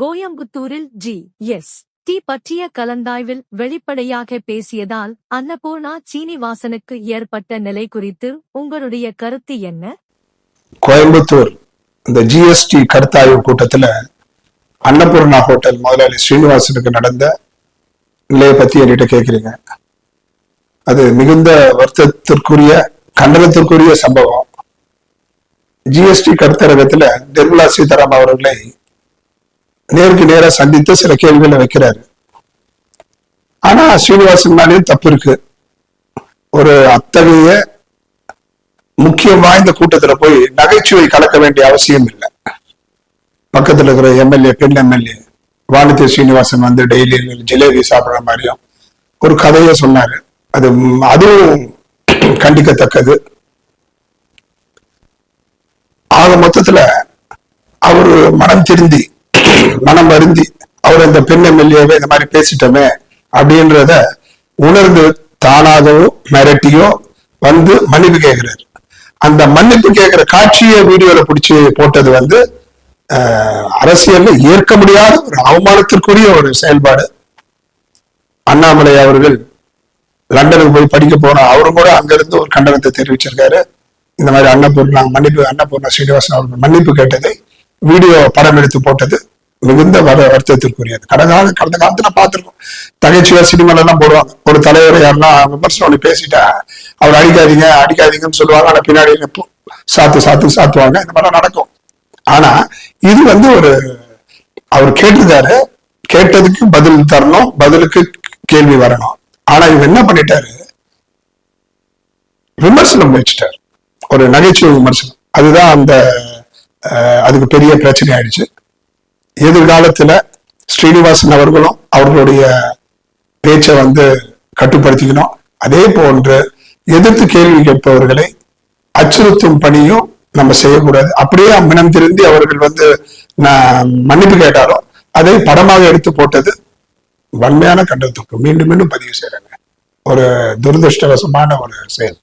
கோயம்புத்தூரில் G. S. D. பற்றிய கலந்தாய்வில் வெளிப்படையாக பேசியதால் அன்னபூர்ணா சீனிவாசனுக்கு ஏற்பட்ட நிலை குறித்து உங்களுடைய கருத்து என்ன? கோயம்புத்தூர் இந்த ஜிஎஸ்டி கருத்தாய்வு கூட்டத்துல அன்னபூர்ணா ஹோட்டல் முதலாளி ஸ்ரீனிவாசனுக்கு நடந்த நிலையை பத்தி என்கிட்ட கேக்குறீங்க. அது மிகுந்த வருத்தத்திற்குரிய கண்டனத்திற்குரிய சம்பவம். ஜிஎஸ்டி கருத்தரங்கத்துல நிர்மலா சீதாராமன் அவர்களை நேருக்கு நேரா சந்தித்து சில கேள்விகளை வைக்கிறாரு. ஆனா ஸ்ரீனிவாசன் மேலேயும் தப்பு இருக்கு. ஒரு அத்தகைய முக்கியம் வாய்ந்த கூட்டத்துல போய் நகைச்சுவை கலக்க வேண்டிய அவசியம் இல்லை. பக்கத்துல இருக்கிற எம்எல்ஏ பெண் எம்எல்ஏ வானதி ஸ்ரீனிவாசன் வந்து டெய்லி ஜிலேபி சாப்பிடுற மாதிரியும் ஒரு கதையை சொன்னாரு. அது அதுவும் கண்டிக்கத்தக்கது. ஆக மொத்தத்துல அவர் மனம் திருந்தி மனம் வருந்தி அவர் அந்த பெண் எம்எல்ஏவை இந்த மாதிரி பேசிட்டோமே அப்படின்றத உணர்ந்து தானாகவும் மிரட்டியோ வந்து மன்னிப்பு கேட்கிறாரு. அந்த மன்னிப்பு கேட்கிற காட்சியை வீடியோல பிடிச்சி போட்டது வந்து அரசியல்ல ஏற்க முடியாத ஒரு அவமானத்திற்குரிய ஒரு செயல்பாடு. அண்ணாமலை அவர்கள் லண்டனுக்கு போய் படிக்க போன அவரும் கூட அங்கிருந்து ஒரு கண்டனத்தை தெரிவிச்சிருக்காரு. இந்த மாதிரி அன்னபூர்ணா மன்னிப்பு அன்னபூர்ணா ஸ்ரீனிவாசன் அவர்கள் மன்னிப்பு கேட்டதை வீடியோ படம் எடுத்து போட்டது. மிகுந்த வர வருத்தத்திற்குரியது. கடந்த கால கடந்த காலத்துல பார்த்திருக்கோம். தகைச்சுவா சினிமால எல்லாம் போடுவாங்க. ஒரு தலைவர் யாருன்னா விமர்சனம் பண்ணி பேசிட்டா அவர் அடிக்காதீங்க அடிக்காதீங்கன்னு சொல்லுவாங்க. ஆனா பின்னாடி சாத்து சாத்து சாத்துவாங்க. இந்த மாதிரி நடக்கும். ஆனா இது வந்து ஒரு அவர் கேட்டிருக்காரு. கேட்டதுக்கு பதில் தரணும். பதிலுக்கு கேள்வி வரணும். ஆனா இவர் என்ன பண்ணிட்டாரு? விமர்சனம் வச்சுட்டாரு ஒரு நகைச்சுவை விமர்சனம். அதுதான் அந்த அதுக்கு பெரிய பிரச்சனை ஆயிடுச்சு. எதிர்காலத்துல ஸ்ரீனிவாசன் அவர்களும் அவர்களுடைய பேச்சை வந்து கட்டுப்படுத்திக்கணும். அதே போன்று எதிர்த்து கேள்வி கேட்பவர்களை அச்சுறுத்தும் பணியும் நம்ம செய்யக்கூடாது. அப்படியே மனம் திருந்தி அவர்கள் வந்து மன்னிப்பு கேட்டாலும் அதை படமாக எடுத்து போட்டது வன்மையான கண்டனத்துக்கு மீண்டும் மீண்டும் பதிவு செய்யறாங்க. ஒரு துரதிருஷ்டவசமான ஒரு செயல்.